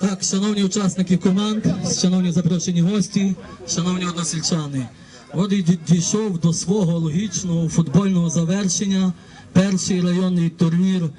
Так, шановні учасники команд, шановні запрошені гості, шановні односельчани. От і дійшов до свого логічного футбольного завершення перший районний турнір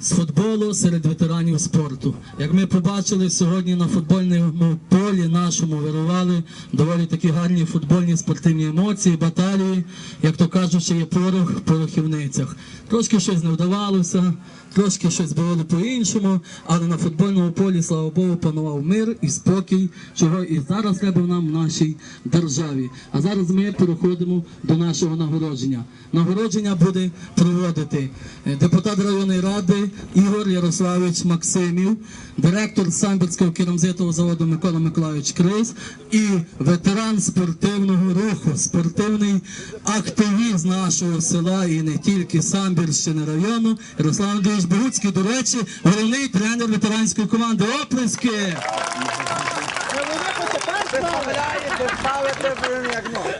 з футболу серед ветеранів спорту. Як ми побачили сьогодні на футбольному полі нашому вирували доволі такі гарні футбольні спортивні емоції, баталії, як то кажуть, що є порох в порохівницях. Трошки щось не вдавалося, трошки щось було по-іншому, але на футбольному полі, слава Богу, панував мир і спокій, чого і зараз треба нам в нашій державі. А зараз ми переходимо до нашого нагородження. Нагородження буде проводити е, депутат районної ради Ігор Ярославович Максимів, директор Самбірського керамзитового заводу Микола Миколайович Крис і ветеран спортивного руху, спортивний активіст нашого села і не тільки Самбірщини району Ярослав Андрійович Богуцький, до речі, головний тренер ветеранської команди. Оплески!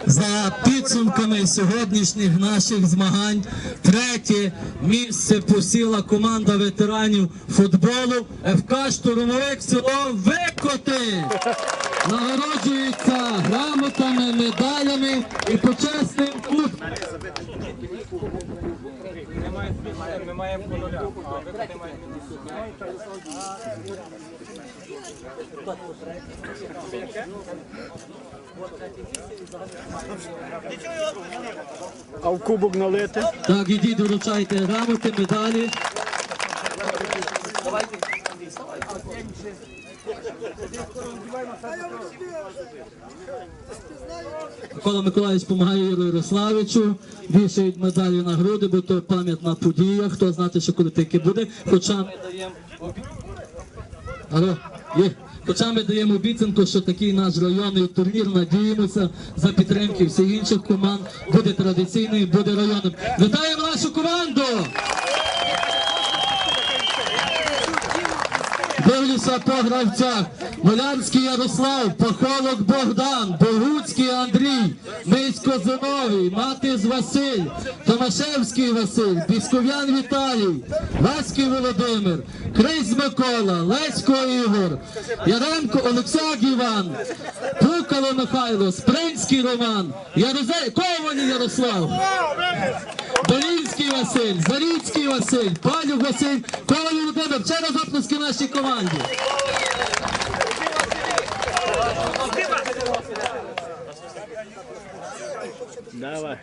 За підсумками сьогоднішніх наших змагань, третє місце посіла команда ветеранів футболу ФК Штурмовик село Викоти. Нагороджуються грамотами, медалями і почесним кут. Ми маємо по нуля, а ви маєте А в кубок налити? Так, ідіть, доручайте грамоти, медалі. Микола Миколаївич допомагає Юрію Ярославичу, вішають медалі на груди, бо то пам'ятна подія. Хто знати, що коли таке буде. Хоча Алло. Хоча ми даємо обіцянку, що такий наш районний турнір, надіємося за підтримки всіх інших команд, буде традиційний, буде районним. Вітаємо нашу команду! Дивлюся по гравцях. Молянський Ярослав, Пахолок Богдан, Богуцький Андрій, Мисько Зиновій, Матис Василь, Томашевський Василь, Пісков'ян Віталій, Васький Володимир, Крис Микола, Лесько Ігор, Яремко Олексак Іван, Пукало Михайло, Спринський Роман, Ярозе... Ковані Ярослав. Долінський Василь, Заріцький Василь, Палюк Василь, Коваль Володимир. Ще раз оплески нашій команді. Давай.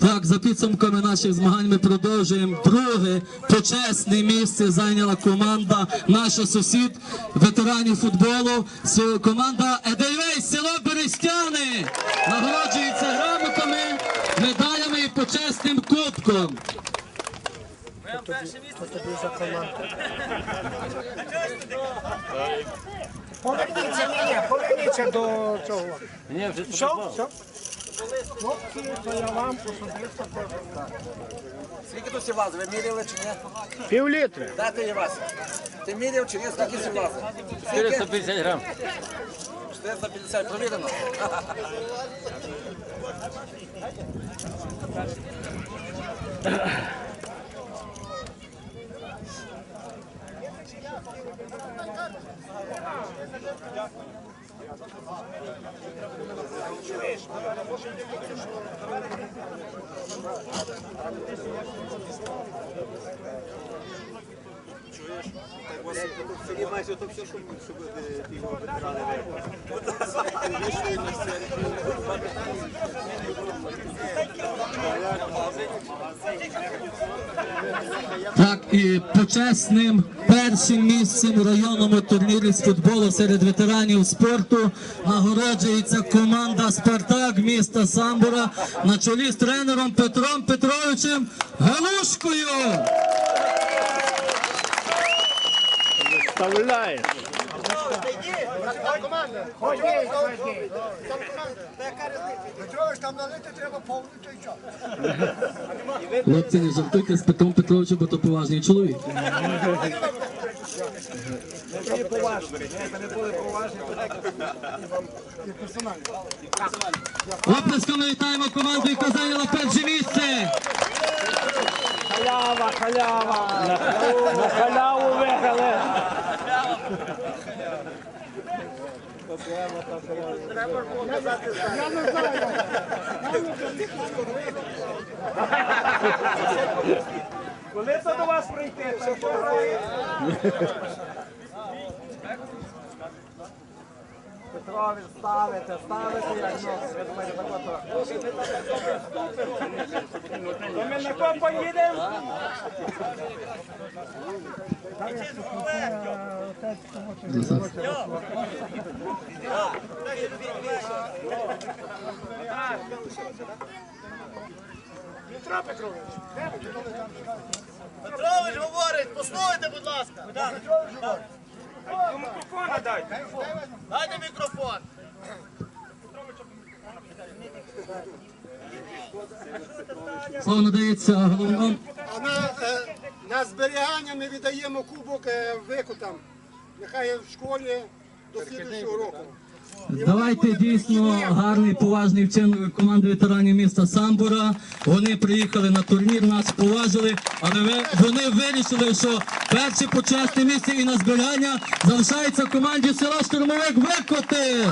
Так, за підсумками наших змагань ми продовжуємо. Друге почесне місце зайняла команда наша сусід ветеранів футболу. Команда Едельвейс, село Берестяни. Нагороджується грамотами, медалями і почесним кубком. Поверніться, ні, ні, поверніться до цього. Ні, вже Що? Що? Хлопці, то я вам особисто кажу. Скільки тут сівлази? Ви міряли чи ні? Пів літри. Дайте я вас. Ти міряв чи ні? Скільки сівлази? 450 грам. 450, провірено. Дякую. Так, і почесним першим місцем у районному турнірі з футболу серед ветеранів спорту нагороджується команда Спартак міста Самбура на чолі з тренером Петром Петровичем Галушкою. Вставляєш. Хлопці, не жартуйте з Петром Петровичем, бо то поважний чоловік. Це поважно. Це не були поважні, і вам і. Оплесками вітаємо команду, яка зайняла перше місце. Халява, халява. На халяву виграли. Я не знаю. Коли це до вас прийти? Це що грає? Петрові ставите, ставите, як нос. Ви думаєте, так ото. То ми на кого поїдемо? Петро Петрович. Петрович говорить, послухайте, будь ласка. Мікрофона дайте. Дайте мікрофон. Слово надається головному. На, зберігання ми віддаємо кубок е, викутам. Нехай в школі до слідчого року. Давайте дійсно гарний поважний вчин команди ветеранів міста Самбура. Вони приїхали на турнір, нас поважили, але ви- вони вирішили, що перше почесне місце і на збирання залишається команді села Штурмовик Викоти.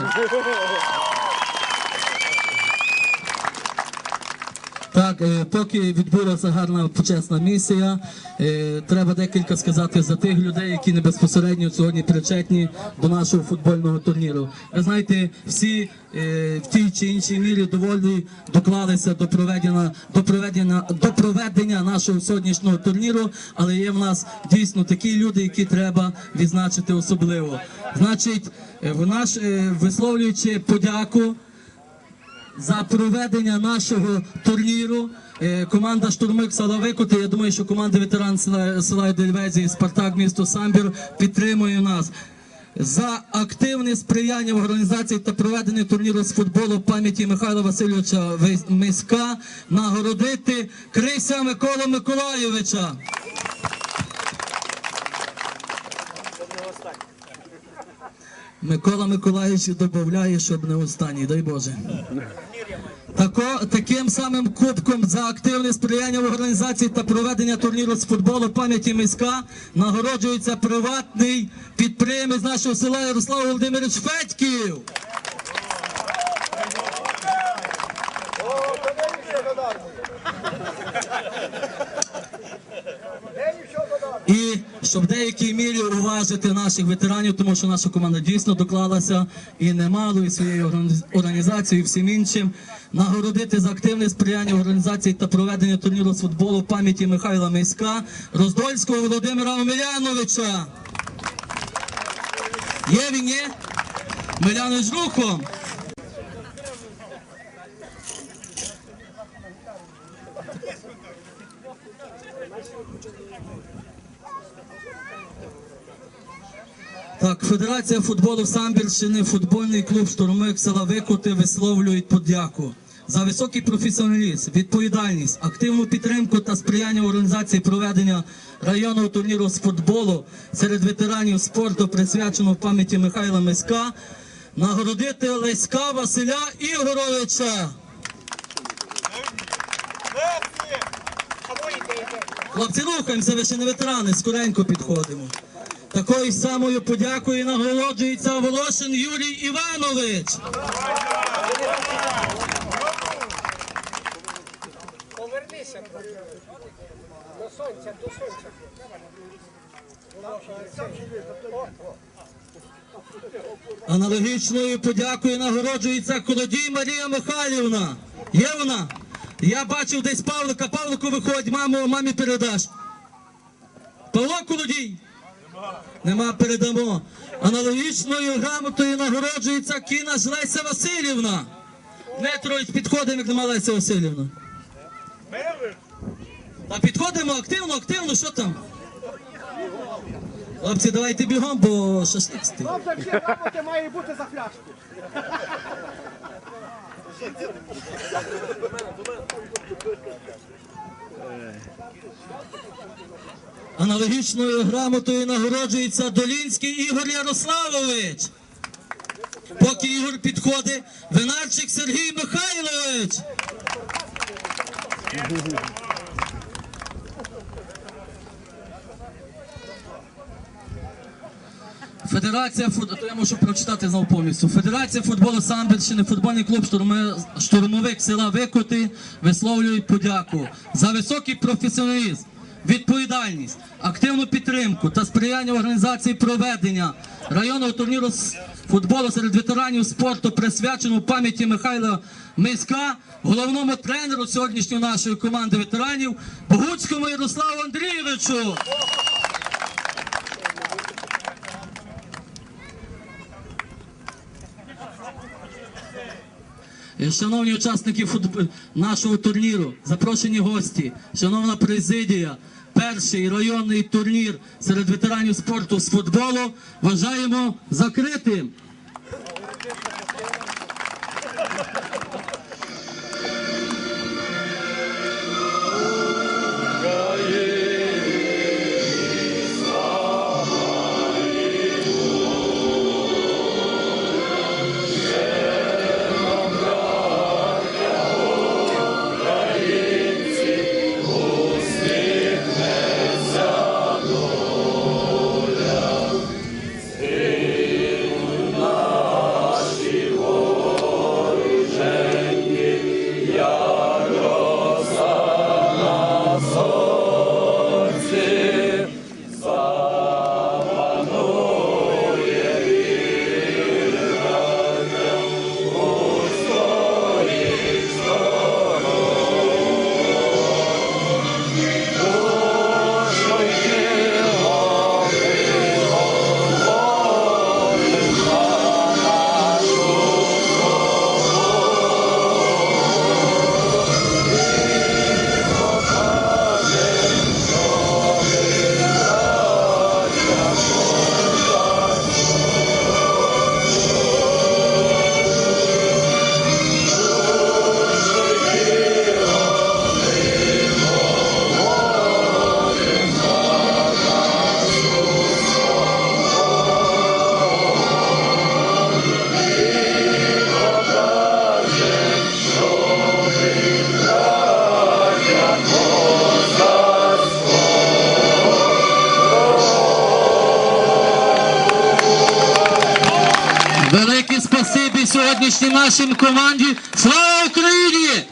Так, е, поки відбулася гарна почесна місія, е, треба декілька сказати за тих людей, які не безпосередньо сьогодні причетні до нашого футбольного турніру. Ви знаєте, всі е, в тій чи іншій мірі доволі доклалися до проведення до проведення до проведення нашого сьогоднішнього турніру, але є в нас дійсно такі люди, які треба відзначити особливо. Значить, в наш висловлюючи подяку за проведення нашого турніру. Е, Команда штурмик села Викоти. Я думаю, що команда ветеран села, села Дельвезії Спартак місто Самбір підтримує нас. За активне сприяння в організації та проведення турніру з футболу пам'яті Михайла Васильовича Миська нагородити Крися Микола Миколайовича. Микола Миколаївич додає, щоб не останній, дай Боже. Тако, таким самим кубком за активне сприяння в організації та проведення турніру з футболу пам'яті міська нагороджується приватний підприємець нашого села Ярослав Володимирович Федьків. І щоб в деякій мірі уважити наших ветеранів, тому що наша команда дійсно доклалася і немало і своєю організ- організацією, і всім іншим, нагородити за активне сприяння організації та проведення турніру з футболу пам'яті Михайла Миська, Роздольського Володимира Омеляновича. Є він є? Милянович рухом. Федерація футболу Самбірщини, футбольний клуб Штурмик села Викоти висловлюють подяку за високий професіоналізм, відповідальність, активну підтримку та сприяння організації проведення районного турніру з футболу серед ветеранів спорту, присвяченого пам'яті Михайла Миська, нагородити Леська Василя Ігоровича. Хлопці, рухаємося, ви ще не ветерани, скоренько підходимо. Такою самою подякою нагороджується Волошин Юрій Іванович. Повернися. До сонця, до сонця. Аналогічною подякою нагороджується Колодій Марія Михайлівна. Є вона? Я бачив десь Павлика. Павлику виходь, маму, мамі передаш. Павло Колодій. Нема, передамо. Аналогічною грамотою нагороджується кіна ж Леся Васильівна. Дмитрович, підходимо, як нема Леся Васильівна. Та підходимо активно, активно, що там? Хлопці, давайте бігом, бо шашлик. Хлопці, всі має бути за фляжку. Аналогічною грамотою нагороджується Долінський Ігор Ярославович. Поки Ігор підходить, Винарчик Сергій Михайлович. Федерація фут... то я можу прочитати знову повністю. Федерація футболу Самбірщини, футбольний клуб «Штурми- штурмовик села Викоти висловлюють подяку за високий професіоналізм, відповідальність, активну підтримку та сприяння організації проведення районного турніру футболу серед ветеранів спорту, присвяченого пам'яті Михайла Миська, головному тренеру сьогоднішньої нашої команди ветеранів Богуцькому Ярославу Андрійовичу. Шановні учасники футб... нашого турніру, запрошені гості, шановна президія, перший районний турнір серед ветеранів спорту з футболу вважаємо закритим. Сьогоднішній нашій команді. Слава Україні!